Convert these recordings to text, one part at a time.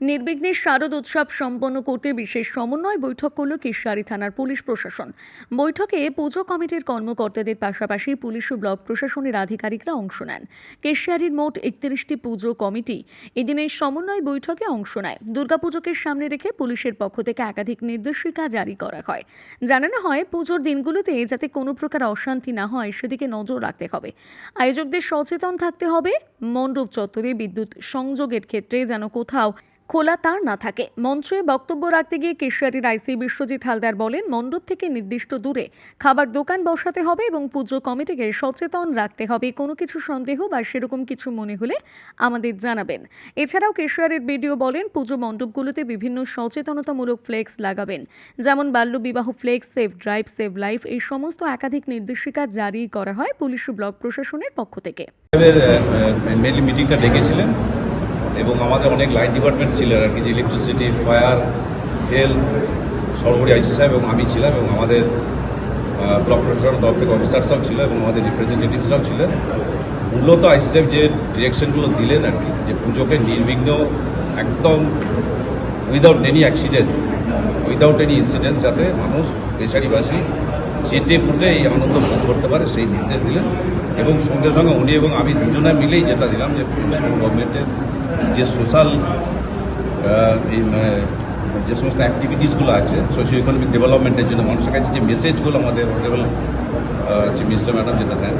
নির্বিঘ্নে শারদ উৎসব সম্পন্ন করতে বিশেষ সমন্বয় বৈঠক করল কেশিয়ারি থানার পুলিশ প্রশাসন। বৈঠকে পুজো কমিটির কর্মকর্তাদের পাশাপাশি পুলিশ ও ব্লক প্রশাসনের আধিকারিকরা অংশ নেন। কেশিয়ারির মোট একত্রিশটি পুজো কমিটি এদিনের সমন্বয় বৈঠকে অংশ নেয়। দুর্গাপুজোকে সামনে রেখে পুলিশের পক্ষ থেকে একাধিক নির্দেশিকা জারি করা হয়। জানানো হয়, পুজোর দিনগুলোতে যাতে কোনো প্রকার অশান্তি না হয়, সেদিকে নজর রাখতে হবে। আয়োজকদের সচেতন থাকতে হবে। মণ্ডপ চত্বরে বিদ্যুৎ সংযোগের ক্ষেত্রে যেন কোথাও খোলা তার না থাকে। মঞ্চে বক্তব্য রাখতে গিয়ে কেশিয়ারির আইসি বিশ্বজিৎ হালদার বলেন, মণ্ডপ থেকে নির্দিষ্ট দূরে খাবার দোকান বসাতে হবে এবং পুজো কমিটিকে সচেতন রাখতে হবে। কোনো কিছু সন্দেহ বা সেরকম কিছু মনে হলে আমাদের জানাবেন। এছাড়াও কেশিয়ারের বিডিও বলেন, পুজো মণ্ডপগুলোতে বিভিন্ন সচেতনতামূলক ফ্লেক্স লাগাবেন, যেমন বাল্যবিবাহ flex, save drive, save life, এই সমস্ত একাধিক নির্দেশিকা জারি করা হয় পুলিশ ব্লক প্রশাসনের পক্ষ থেকে। এবং আমাদের অনেক লাইন ডিপার্টমেন্ট ছিল আর কি, যে ইলেকট্রিসিটি ফায়ার হেলথ সর্বোপরি আইসি সাহেব এবং আমি ছিলাম এবং আমাদের ব্লক প্রশাসনের তরফ থেকে অফিসার্সরাও ছিল এবং আমাদের রিপ্রেজেন্টেটিভসরাও ছিলেন। মূলত আইসি সাহেব যে ডিরেকশনগুলো দিলেন আর কি, যে পুজোকে নির্বিঘ্ন একদম without any accident without any incident যাতে মানুষ বেচারিবাসী চেটে ফুটে এই আনন্দ ভোগ করতে পারে, সেই নির্দেশ দিলেন এবং সঙ্গে সঙ্গে উনি এবং আমি দুজনে মিলেই যেটা দিলাম যে পশ্চিমবঙ্গ গভর্নমেন্টের যে সোশ্যাল এই মানে যে সমস্ত অ্যাক্টিভিটিসগুলো আছে সোশিও ইকোনমিক ডেভেলপমেন্টের জন্য মানুষের কাছে যে মেসেজগুলো আমাদের অনারেবল যে মিস্টার ম্যাডাম যেটা দেন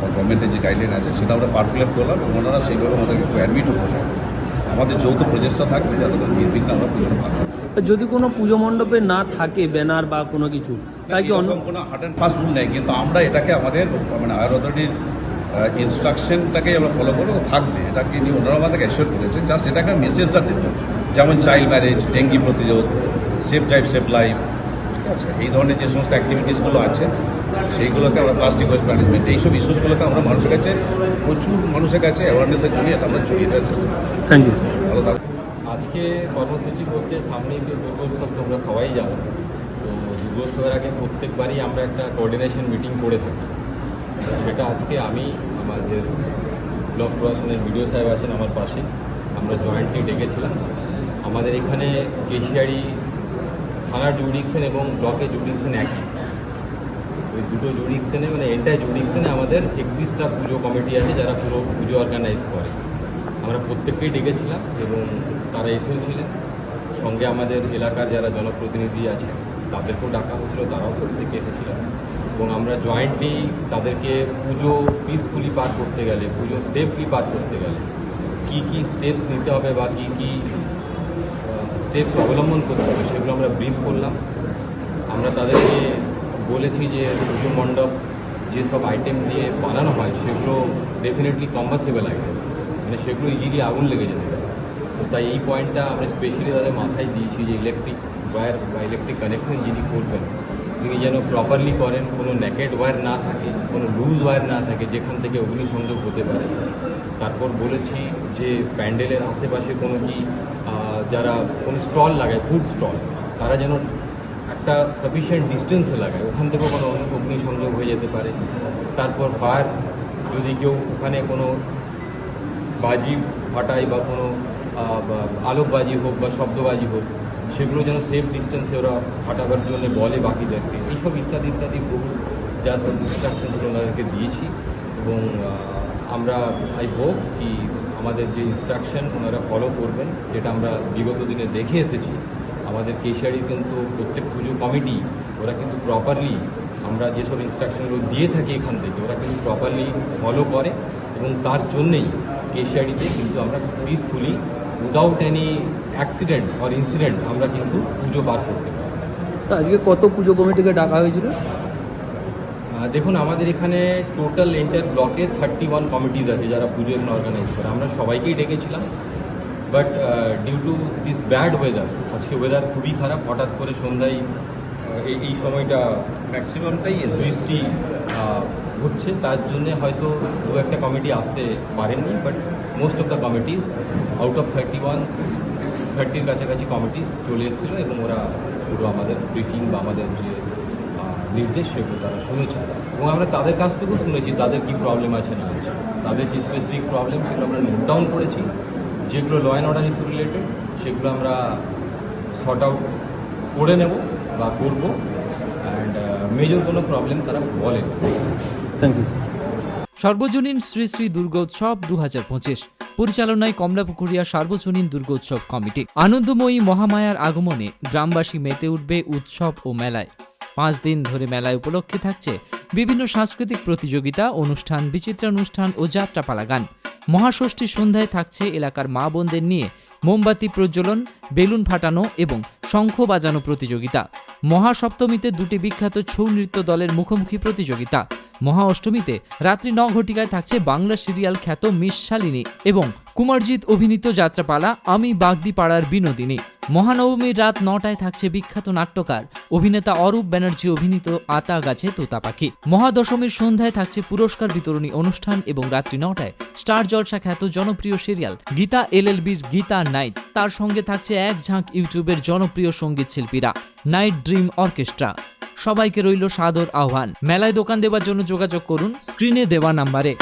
গভর্নমেন্টের যে গাইডলাইন আছে, সেটা আমরা পার্কুলেট করলাম এবং ওনারা সেইভাবে আমাদেরকে একটু অ্যাডমিটও করলাম আমাদের যৌথ প্রচেষ্টা থাকবে যাতে নির্বিঘ্ন আমরা করতে পারি। যদি কোনো পুজো মণ্ডপে না থাকে ব্যানার বা কোনো কিছু তাই কি কোনো হার্ড অ্যান্ড ফাস্ট রুল নেই কিন্তু আমরা এটাকে আমাদের মানে আয়ার অথরিটির ইনস্ট্রাকশনটাকে আমরা ফলো করব থাকবে। এটাকে নিয়ে ওনারা আমাদেরকে অ্যাসিওর করেছেন জাস্ট এটাকে মেসেজটা দিতে যেমন চাইল্ড ম্যারেজ ডেঙ্গি প্রতিরোধ সেফ টাইপ সেফ লাইফ ঠিক আছে? এই ধরনের যে সমস্ত অ্যাক্টিভিটিসগুলো আছে সেইগুলোকে আমরা প্লাস্টিক ওয়েস্ট ম্যানেজমেন্ট এইসব ইস্যুসগুলোকে আমরা মানুষের কাছে প্রচুর মানুষের কাছে অ্যাওয়ারনেসের জন্য এটা আমরা ছড়িয়ে দেওয়ার চেষ্টা করি থ্যাংক ইউ ভালো থাকবে আজকে কর্মসূচি বলতে সামনেই তো দুর্গোৎসব তোমরা সবাই জানো। তো দুর্গোৎসবের আগে প্রত্যেকবারই আমরা একটা কোঅর্ডিনেশন মিটিং করে থাকি। সেটা আজকে আমি, আমাদের ব্লক প্রশাসনের বিডিও সাহেব আছেন আমার পাশে, আমরা জয়েন্টলি ডেকেছিলাম। আমাদের এখানে কেশিয়ারি থানার জুডিকশন এবং ব্লকের জুডিকশন একই। ওই দুটো জুডিকশনে মানে এন্টার জুডিকশনে আমাদের একত্রিশটা পুজো কমিটি আছে যারা পুরো পুজো অর্গানাইজ করে। আমরা প্রত্যেককেই ডেকেছিলাম এবং তারা এসেও ছিলেন। সঙ্গে আমাদের এলাকার যারা জনপ্রতিনিধি আছে তাদেরকেও ডাকা হয়েছিল, তারাও থেকে এসেছিলেন এবং আমরা জয়েন্টলি তাদেরকে পুজো পিসফুলি পার করতে গেলে, পুজো সেফলি পার করতে গেলে কী কী স্টেপস নিতে হবে বা কী কী স্টেপস অবলম্বন করতে হবে সেগুলো আমরা ব্রিফ করলাম। আমরা তাদেরকে বলেছি যে পুজো মণ্ডপ যেসব আইটেম দিয়ে বানানো হয় সেগুলো ডেফিনেটলি কম্বাসেবল আইটেম মানে সেগুলো ইজিলি আগুন লেগে যেতে পারে। তো তাই এই পয়েন্টটা আমরা স্পেশালি তাদের মাথায় দিয়েছি যে ইলেকট্রিক ওয়্যার বা ইলেকট্রিক কানেকশন যিনি করবেন, তিনি যেন প্রপারলি করেন, কোনো ন্যাকেড ওয়্যার না থাকে, কোনো লুজ ওয়্যার না থাকে, যেখান থেকে অগ্নিসংযোগ হতে পারে। তারপর বলেছি যে প্যান্ডেলের আশেপাশে কোনো কি যারা কোনো স্টল লাগায় ফুড স্টল তারা যেন একটা সাফিসিয়েন্ট ডিস্টেন্সে লাগায়, ওখান থেকেও কোনো অগ্নিসংযোগ হয়ে যেতে পারে। তারপর ফায়ার যদি কেউ ওখানে কোনো বাজি ফাটায় বা কোনো আলোকবাজি হোক বা শব্দবাজি হোক সেগুলো যেন সেফ ডিস্টেন্সে ওরা ফাটাবার জন্য বলে বাকিদেরকে। এইসব ইত্যাদি ইত্যাদি বহু যা সব ইনস্ট্রাকশনগুলো ওনাদেরকে দিয়েছি এবং আমরা আই হোপ কি আমাদের যে ইনস্ট্রাকশন ওনারা ফলো করবেন, যেটা আমরা বিগত দিনে দেখে এসেছি, আমাদের কেশিয়ারির কিন্তু প্রত্যেক পুজো কমিটি, ওরা কিন্তু প্রপারলি আমরা যেসব ইনস্ট্রাকশনগুলো দিয়ে থাকি এখান থেকে, ওরা কিন্তু প্রপারলি ফলো করে এবং তার জন্যেই কেশিয়ারিতে কিন্তু আমরা peacefully without any accident or incident আমরা কিন্তু পুজো বার করতে পারি। আজকে কত পুজো কমিটিকে ডাকা হয়েছিল? দেখুন আমাদের এখানে টোটাল এন্টার ব্লকে থার্টি ওয়ান কমিটিজ আছে যারা পুজো এখানে অর্গানাইজ করে। আমরা সবাইকেই ডেকেছিলাম but due to this bad weather আজকে ওয়েদার খুবই খারাপ হঠাৎ করে সন্ধ্যায় এই সময়টা ম্যাক্সিমামটাই আহ, হচ্ছে। তার জন্য হয়তো দু একটা কমিটি আসতে পারেননি but most of the committees out of thirty one থার্টির কাছাকাছি কমিটিস চলে এসেছিল এবং ওরা পুরো আমাদের ব্রিফিং বা আমাদের যে নির্দেশ সেগুলো তারা শুনেছে এবং আমরা তাদের কাছ থেকেও শুনেছি তাদের কী প্রবলেম আছে না আছে। তাদের যে স্পেসিফিক প্রবলেম সেগুলো আমরা নোট ডাউন করেছি। যেগুলো law and order issue related সেগুলো আমরা শর্ট আউট করে নেব। বা করব। অ্যান্ড মেজর কোনো প্রবলেম তারা বলেন। থ্যাংক ইউ স্যার সর্বজনীন শ্রী শ্রী দুর্গোৎসব দু হাজার পঁচিশ। পরিচালনায় কমলাপুকুরিয়া সার্বজনীন দুর্গোৎসব কমিটি। আনন্দময়ী মহামায়ার আগমনে গ্রামবাসী মেতে উঠবে উৎসব ও মেলায়। পাঁচ দিন ধরে মেলায় উপলক্ষে থাকছে বিভিন্ন সাংস্কৃতিক প্রতিযোগিতা অনুষ্ঠান বিচিত্রানুষ্ঠান ও যাত্রাপালা গান। মহাষষ্ঠী সন্ধ্যায় থাকছে এলাকার মা বোনদের নিয়ে মোমবাতি প্রজ্বলন বেলুন ফাটানো এবং শঙ্খ বাজানো প্রতিযোগিতা। মহাসপ্তমীতে দুটি বিখ্যাত ছৌ নৃত্য দলের মুখোমুখি প্রতিযোগিতা। মহা অষ্টমীতে রাত্রি ন ঘটিকায় থাকছে বাংলা সিরিয়াল খ্যাত মিস শালিনী এবং কুমারজিৎ অভিনীত যাত্রাপালা আমি বাগদি পাড়ার বিনোদিনী। মহানবমীর রাত নটায় থাকছে বিখ্যাত নাট্যকার, অভিনেতা অরূপ ব্যানার্জি অভিনীত আতা গাছে তোতা পাখি। মহাদশমীর সন্ধ্যায় থাকছে পুরস্কার বিতরণী অনুষ্ঠান এবং রাত্রি নটায় স্টার জলসা খ্যাত জনপ্রিয় সিরিয়াল গীতা এলএলবির গীতা নাইট। তার সঙ্গে থাকছে এক ঝাঁক ইউটিউবের জনপ্রিয় সংগীত শিল্পীরা, নাইট ড্রিম অর্কেস্ট্রা। সবাইকে রইল সাদর আহ্বান। মেলায় দোকান দেওয়ার জন্য যোগাযোগ করুন স্ক্রিনে দেওয়া নাম্বারে।